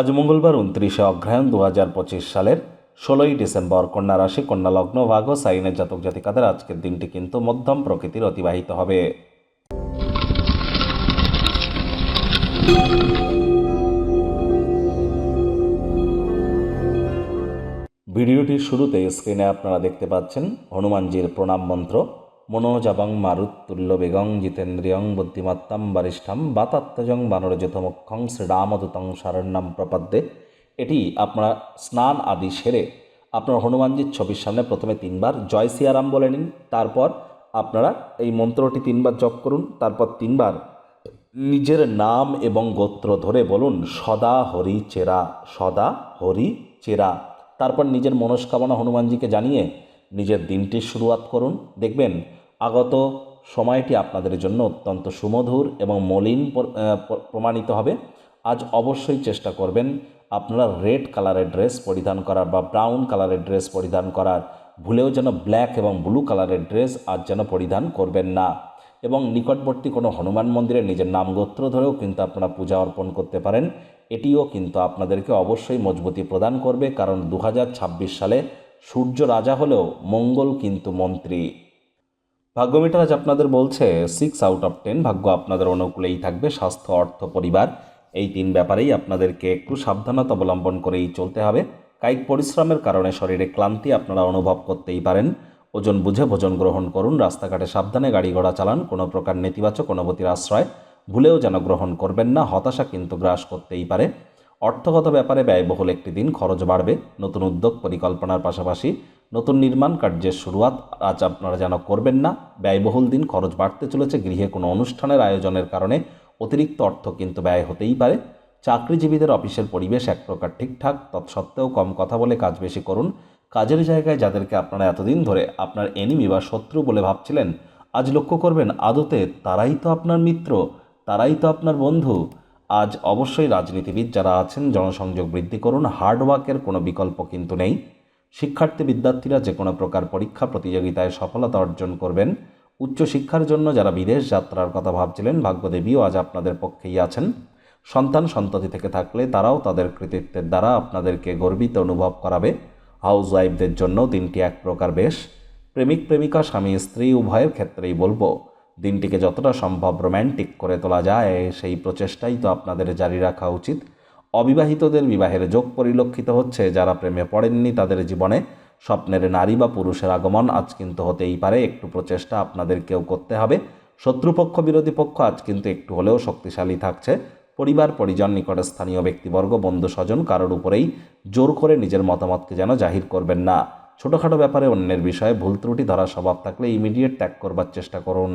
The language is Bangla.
আজ মঙ্গলবার উনত্রিশে অগ্রহায়ণ দু হাজার পঁচিশ সালের ষোলোই ডিসেম্বর কন্যা রাশি, কন্যা লগ্ন ভাগ সাইনের জাতক জাতিকাদের আজকের দিনটি কিন্তু মধ্যম প্রকৃতির অতিবাহিত হবে। ভিডিওটির শুরুতে স্ক্রিনে আপনারা দেখতে পাচ্ছেন হনুমানজির প্রণাম মন্ত্র। মনোজাবং মারুত্তুল্য বেগং জিতেন্দ্রিয়ং বুদ্ধিমত্তাম বরিষ্ঠম বাতাত্মজং বানরযথমক্ষং শ্রীরামদূতং শরণ্যম প্রপদ্যে। এটি আপনারা স্নান আদি সেরে আপনার হনুমানজির ছবির সামনে প্রথমে তিনবার জয় সিয়ারাম বলে নিন, তারপর আপনারা এই মন্ত্রটি তিনবার জপ করুন, তারপর তিনবার নিজের নাম এবং গোত্র ধরে বলুন, সদা হরি চেরা, সদা হরি চেরা। তারপর নিজের মনস্কামনা হনুমানজিকে জানিয়ে নিজের দিনটির শুরুয়াত করুন। দেখবেন আগত সময়টি আপনাদের জন্য অত্যন্ত সুমধুর এবং মলিন প্রমাণিত হবে। আজ অবশ্যই চেষ্টা করবেন আপনারা রেড কালারের ড্রেস পরিধান করার বা ব্রাউন কালারের ড্রেস পরিধান করার। ভুলেও যেন ব্ল্যাক এবং ব্লু কালারের ড্রেস আজ যেন পরিধান করবেন না। এবং নিকটবর্তী কোনো হনুমান মন্দিরে নিজের নাম গোত্র ধরেও কিন্তু আপনারা পূজা অর্পণ করতে পারেন। এটিও কিন্তু আপনাদেরকে অবশ্যই মজবুতি প্রদান করবে। কারণ দু হাজার ছাব্বিশ সালে সূর্য রাজা হলেও মঙ্গল কিন্তু মন্ত্রী। ভাগ্যমিটার আজ আপনাদের বলছে সিক্স আউট অফ টেন ভাগ্য আপনাদের অনুকূলেই থাকবে, স্বাস্থ্য, অর্থ, পরিবার, এই তিন ব্যাপারেই আপনাদেরকে একটু সাবধানতা অবলম্বন করেই চলতে হবে। কায়িক পরিশ্রমের কারণে শরীরে ক্লান্তি আপনারা অনুভব করতেই পারেন। ওজন বুঝে ভোজন গ্রহণ করুন, রাস্তাঘাটে সাবধানে গাড়ি ঘোড়া চালান, কোনো প্রকার নেতিবাচক অনুভূতির আশ্রয় ভুলেও যেন গ্রহণ করবেন না, হতাশা কিন্তু গ্রাস করতেই পারে। অর্থগত ব্যাপারে ব্যয়বহুল একটি দিন, খরচ বাড়বে, নতুন উদ্যোগ পরিকল্পনার পাশাপাশি নতুন নির্মাণ কার্যের শুরুয়াত আজ আপনারা যেন করবেন না। ব্যয়বহুল দিন, খরচ বাড়তে চলেছে, গৃহে কোনো অনুষ্ঠানের আয়োজনের কারণে অতিরিক্ত অর্থ কিন্তু ব্যয় হতেই পারে। চাকরিজীবীদের অফিসের পরিবেশ এক প্রকার ঠিকঠাক, তৎসত্ত্বেও কম কথা বলে কাজ বেশি করুন। কাজের জায়গায় যাদেরকে আপনারা এতদিন ধরে আপনার এনিমি বা শত্রু বলে ভাবছিলেন, আজ লক্ষ্য করবেন আদতে তারাই তো আপনার মিত্র, তারাই তো আপনার বন্ধু আজ অবশ্যই রাজনীতিবিদ যারা আছেন, জনসংযোগ বৃদ্ধি করুন হার্ডওয়ার্কের কোনো বিকল্প কিন্তু নেই। শিক্ষার্থী বিদ্যার্থীরা যে কোনো প্রকার পরীক্ষা প্রতিযোগিতায় সফলতা অর্জন করবেন। উচ্চশিক্ষার জন্য যারা বিদেশ যাত্রার কথা ভাবছিলেন, ভাগ্যদেবীও আজ আপনাদের পক্ষেই আছেন। সন্তান সন্ততি থেকে থাকলে তারাও তাদের কৃতিত্বের দ্বারা আপনাদেরকে গর্বিত অনুভব করাবে। হাউস ওয়াইফদের জন্য দিনটি এক প্রকার বেশ। প্রেমিক প্রেমিকা স্বামী স্ত্রী উভয়ের ক্ষেত্রেই বলব দিনটিকে যতটা সম্ভব রোম্যান্টিক করে তোলা যায়, সেই প্রচেষ্টাই তো আপনাদের জারি রাখা উচিত। অবিবাহিতদের বিবাহের যোগ পরিলক্ষিত হচ্ছে, যারা প্রেমে পড়েননি তাদের জীবনে স্বপ্নের নারী বা পুরুষের আগমন আজ কিন্তু হতেই পারে, একটু প্রচেষ্টা আপনাদেরকেও করতে হবে। শত্রুপক্ষ, বিরোধী পক্ষ আজ কিন্তু একটু হলেও শক্তিশালী থাকছে। পরিবার, পরিজন, নিকটে স্থানীয় ব্যক্তিবর্গ, বন্ধু, স্বজন কারোর উপরেই জোর করে নিজের মতামতকে যেন জাহির করবেন না। ছোটোখাটো ব্যাপারে অন্যের বিষয়ে ভুল ত্রুটি ধরার স্বভাব থাকলে ইমিডিয়েট ত্যাগ করবার চেষ্টা করুন।